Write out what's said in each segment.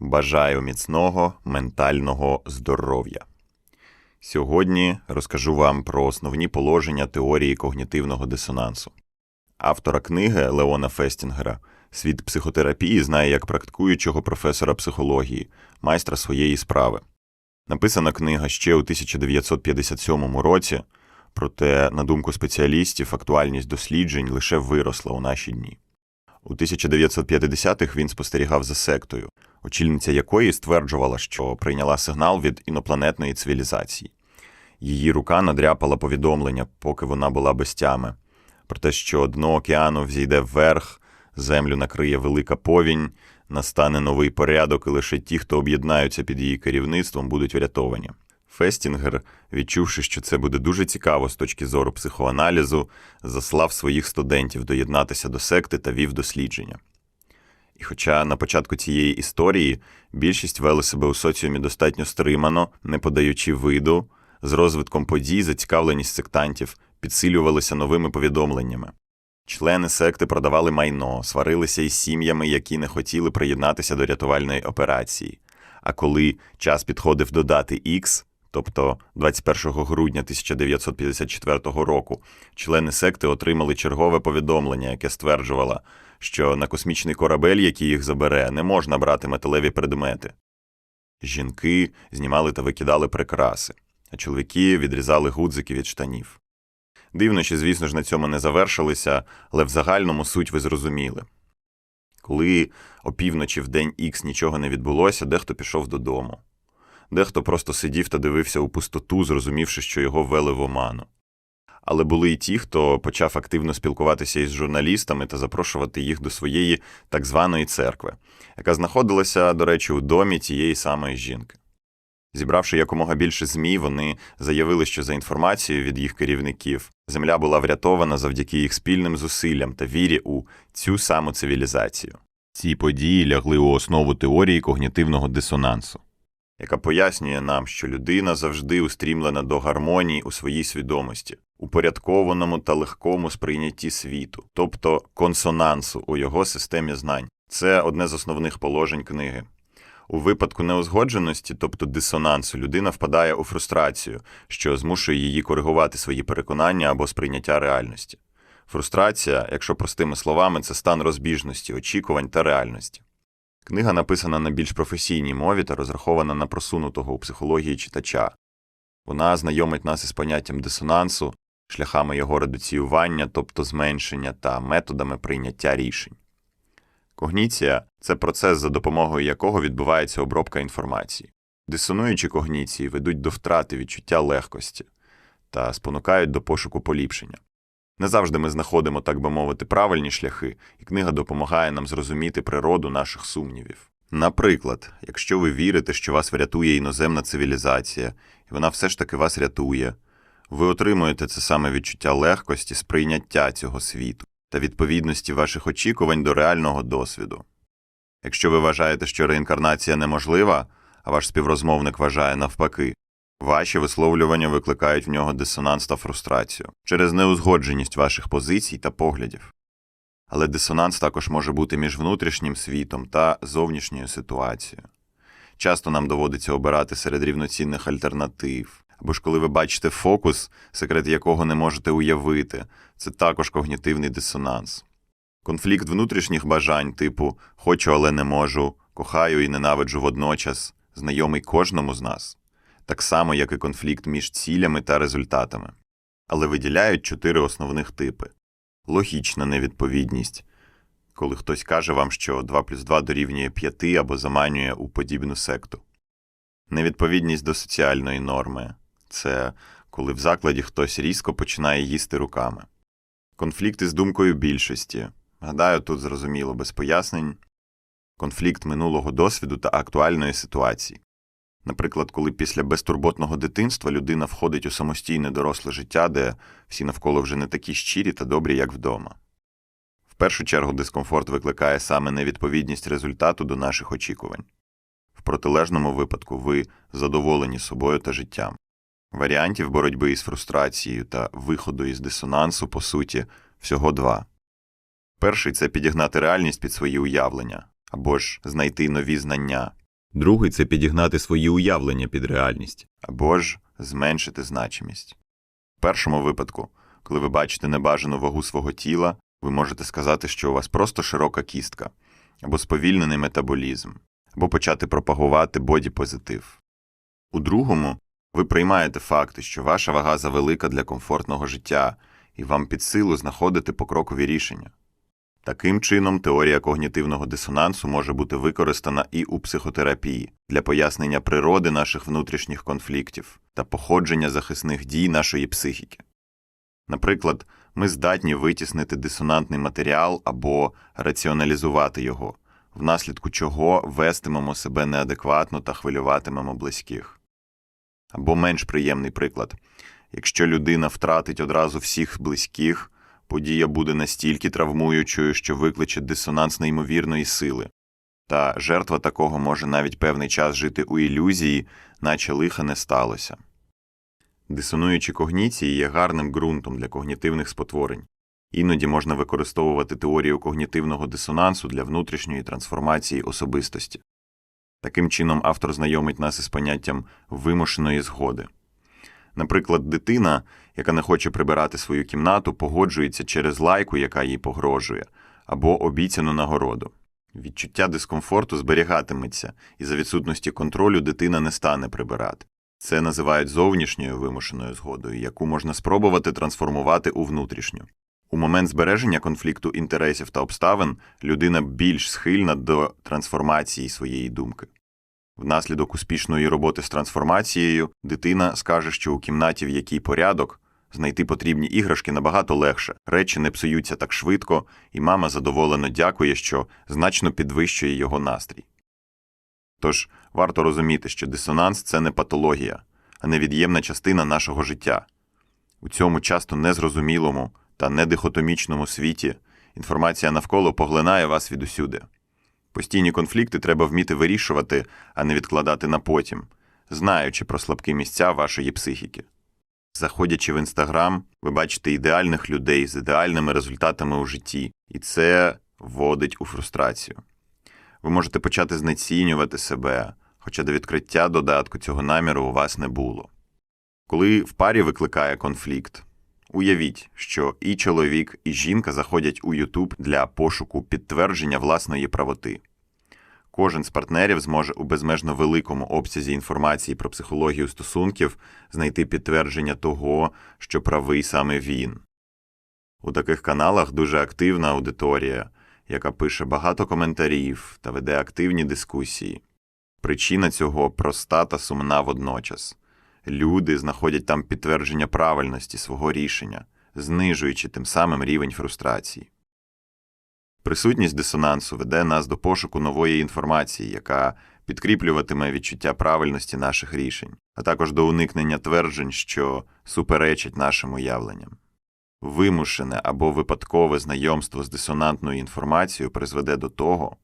Бажаю міцного ментального здоров'я. Сьогодні розкажу вам про основні положення теорії когнітивного дисонансу. Автора книги Леона Фестінгера Світ психотерапії знає як практикуючого професора психології, майстра своєї справи. Написана книга ще у 1957 році, проте, на думку спеціалістів, актуальність досліджень лише виросла у наші дні. У 1950-х він спостерігав за сектою, очільниця якої стверджувала, що прийняла сигнал від інопланетної цивілізації. Її рука надряпала повідомлення, поки вона була без тями, про те, що дно океану взійде вверх, землю накриє велика повінь, настане новий порядок, і лише ті, хто об'єднаються під її керівництвом, будуть врятовані. Фестінгер, відчувши, що це буде дуже цікаво з точки зору психоаналізу, заслав своїх студентів доєднатися до секти та вів дослідження. І хоча на початку цієї історії більшість вели себе у соціумі достатньо стримано, не подаючи виду, з розвитком подій зацікавленість сектантів підсилювалися новими повідомленнями. Члени секти продавали майно, сварилися із сім'ями, які не хотіли приєднатися до рятувальної операції. А коли час підходив до дати X, тобто 21 грудня 1954 року, члени секти отримали чергове повідомлення, яке стверджувало, що на космічний корабель, який їх забере, не можна брати металеві предмети. Жінки знімали та викидали прикраси, а чоловіки відрізали гудзики від штанів. Дивно, що, звісно ж, на цьому не завершилися, але в загальному суть ви зрозуміли. Коли опівночі в день Х нічого не відбулося, дехто пішов додому. Дехто просто сидів та дивився у пустоту, зрозумівши, що його ввели в оману. Але були й ті, хто почав активно спілкуватися із журналістами та запрошувати їх до своєї так званої церкви, яка знаходилася, до речі, у домі тієї самої жінки. Зібравши якомога більше ЗМІ, вони заявили, що за інформацією від їх керівників земля була врятована завдяки їх спільним зусиллям та вірі у цю саму цивілізацію. Ці події лягли у основу теорії когнітивного дисонансу, яка пояснює нам, що людина завжди устрімлена до гармонії у своїй свідомості, упорядкованому та легкому сприйнятті світу, тобто консонансу у його системі знань. Це одне з основних положень книги. У випадку неузгодженості, тобто дисонансу, людина впадає у фрустрацію, що змушує її коригувати свої переконання або сприйняття реальності. Фрустрація, якщо простими словами, це стан розбіжності, очікувань та реальності. Книга написана на більш професійній мові та розрахована на просунутого у психології читача. Вона знайомить нас із поняттям дисонансу, шляхами його редуціювання, тобто зменшення, та методами прийняття рішень. Когніція це процес, за допомогою якого відбувається обробка інформації. Дисонуючі когніції ведуть до втрати відчуття легкості та спонукають до пошуку поліпшення. Не завжди ми знаходимо, так би мовити, правильні шляхи, і книга допомагає нам зрозуміти природу наших сумнівів. Наприклад, якщо ви вірите, що вас врятує іноземна цивілізація, і вона все ж таки вас рятує, ви отримуєте це саме відчуття легкості, сприйняття цього світу та відповідності ваших очікувань до реального досвіду. Якщо ви вважаєте, що реінкарнація неможлива, а ваш співрозмовник вважає навпаки, ваші висловлювання викликають в нього дисонанс та фрустрацію через неузгодженість ваших позицій та поглядів. Але дисонанс також може бути між внутрішнім світом та зовнішньою ситуацією. Часто нам доводиться обирати серед рівноцінних альтернатив, або ж коли ви бачите фокус, секрет якого не можете уявити, це також когнітивний дисонанс. Конфлікт внутрішніх бажань, типу хочу, але не можу, кохаю і ненавиджу водночас, знайомий кожному з нас, так само, як і конфлікт між цілями та результатами. Але виділяють чотири основних типи: логічна невідповідність, коли хтось каже вам, що 2 плюс 2 дорівнює 5 або заманює у подібну секту. Невідповідність до соціальної норми це коли в закладі хтось різко починає їсти руками. Конфлікт із думкою більшості. Гадаю, тут зрозуміло без пояснень. Конфлікт минулого досвіду та актуальної ситуації. Наприклад, коли після безтурботного дитинства людина входить у самостійне доросле життя, де всі навколо вже не такі щирі та добрі, як вдома. В першу чергу дискомфорт викликає саме невідповідність результату до наших очікувань. В протилежному випадку ви задоволені собою та життям. Варіантів боротьби із фрустрацією та виходу із дисонансу, по суті, всього два. Перший це підігнати реальність під свої уявлення або ж знайти нові знання, Другий це підігнати свої уявлення під реальність або ж зменшити значимість. В першому випадку, коли ви бачите небажану вагу свого тіла, ви можете сказати, що у вас просто широка кістка або сповільнений метаболізм, або почати пропагувати боді-позитив. У другому ви приймаєте факти, що ваша вага завелика для комфортного життя, і вам під силу знаходити покрокові рішення. Таким чином, теорія когнітивного дисонансу може бути використана і у психотерапії для пояснення природи наших внутрішніх конфліктів та походження захисних дій нашої психіки. Наприклад, ми здатні витіснити дисонантний матеріал або раціоналізувати його, внаслідку чого вестимемо себе неадекватно та хвилюватимемо близьких. Або менш приємний приклад якщо людина втратить одразу всіх близьких, подія буде настільки травмуючою, що викличе дисонанс неймовірної сили, та жертва такого може навіть певний час жити у ілюзії, наче лиха не сталося. Дисонуючі когніції є гарним ґрунтом для когнітивних спотворень. Іноді можна використовувати теорію когнітивного дисонансу для внутрішньої трансформації особистості. Таким чином, автор знайомить нас із поняттям вимушеної згоди. Наприклад, дитина, яка не хоче прибирати свою кімнату, погоджується через лайку, яка їй погрожує, або обіцяну нагороду. Відчуття дискомфорту зберігатиметься, і за відсутності контролю дитина не стане прибирати. Це називають зовнішньою вимушеною згодою, яку можна спробувати трансформувати у внутрішню. У момент збереження конфлікту інтересів та обставин людина більш схильна до трансформації своєї думки. Внаслідок успішної роботи з трансформацією дитина скаже, що у кімнаті, в якій порядок, знайти потрібні іграшки набагато легше, речі не псуються так швидко, і мама задоволено дякує, що значно підвищує його настрій. Тож варто розуміти, що дисонанс це не патологія, а невід'ємна частина нашого життя. У цьому часто незрозумілому та недихотомічному світі інформація навколо поглинає вас відусюди. Постійні конфлікти треба вміти вирішувати, а не відкладати на потім, знаючи про слабкі місця вашої психіки. Заходячи в інстаграм, ви бачите ідеальних людей з ідеальними результатами у житті, і це вводить у фрустрацію. Ви можете почати знецінювати себе, хоча до відкриття додатку цього наміру у вас не було. Коли в парі викликає конфлікт, уявіть, що і чоловік, і жінка заходять у YouTube для пошуку підтвердження власної правоти. Кожен з партнерів зможе у безмежно великому обсязі інформації про психологію стосунків знайти підтвердження того, що правий саме він. У таких каналах дуже активна аудиторія, яка пише багато коментарів та веде активні дискусії. Причина цього проста та сумна водночас. Люди знаходять там підтвердження правильності свого рішення, знижуючи тим самим рівень фрустрації. Присутність дисонансу веде нас до пошуку нової інформації, яка підкріплюватиме відчуття правильності наших рішень, а також до уникнення тверджень, що суперечать нашим уявленням. Вимушене або випадкове знайомство з дисонантною інформацією призведе до того,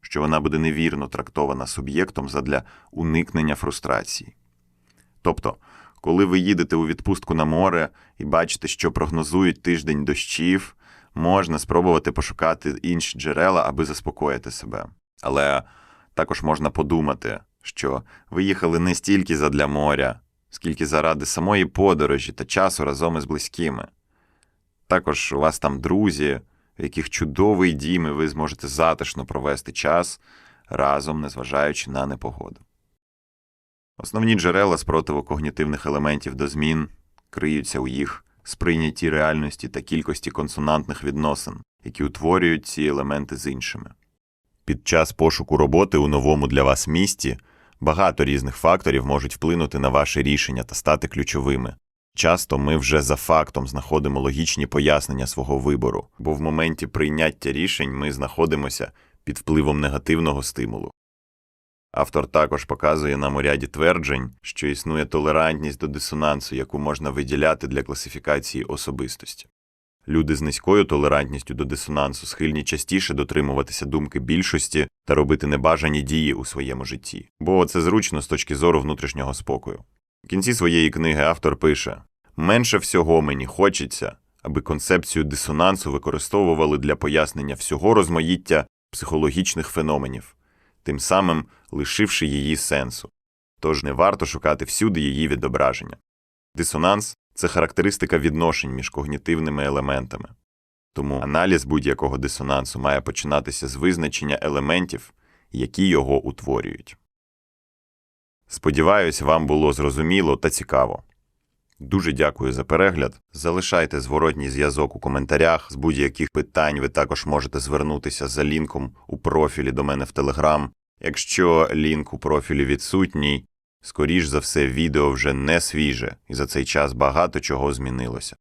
що вона буде невірно трактована суб'єктом задля уникнення фрустрації. Тобто, коли ви їдете у відпустку на море і бачите, що прогнозують тиждень дощів, можна спробувати пошукати інші джерела, аби заспокоїти себе. Але також можна подумати, що ви їхали не стільки задля моря, скільки заради самої подорожі та часу разом із близькими. Також у вас там друзі, в яких чудовий дім, і ви зможете затишно провести час разом, незважаючи на непогоду. Основні джерела спротиву когнітивних елементів до змін криються у їх сприйнятті реальності та кількості консонантних відносин, які утворюють ці елементи з іншими. Під час пошуку роботи у новому для вас місті багато різних факторів можуть вплинути на ваше рішення та стати ключовими. Часто ми вже за фактом знаходимо логічні пояснення свого вибору, бо в моменті прийняття рішень ми знаходимося під впливом негативного стимулу. Автор також показує нам у ряді тверджень, що існує толерантність до дисонансу, яку можна виділяти для класифікації особистості. Люди з низькою толерантністю до дисонансу схильні частіше дотримуватися думки більшості та робити небажані дії у своєму житті, бо це зручно з точки зору внутрішнього спокою. В кінці своєї книги автор пише: менше всього мені хочеться, аби концепцію дисонансу використовували для пояснення всього розмаїття психологічних феноменів, тим самим лишивши її сенсу. Тож не варто шукати всюди її відображення. Дисонанс це характеристика відношень між когнітивними елементами. Тому аналіз будь-якого дисонансу має починатися з визначення елементів, які його утворюють. Сподіваюсь, вам було зрозуміло та цікаво. Дуже дякую за перегляд. Залишайте зворотній зв'язок у коментарях. З будь-яких питань ви також можете звернутися за лінком у профілі до мене в Телеграм. Якщо лінк у профілі відсутній, скоріш за все, відео вже не свіже, і за цей час багато чого змінилося.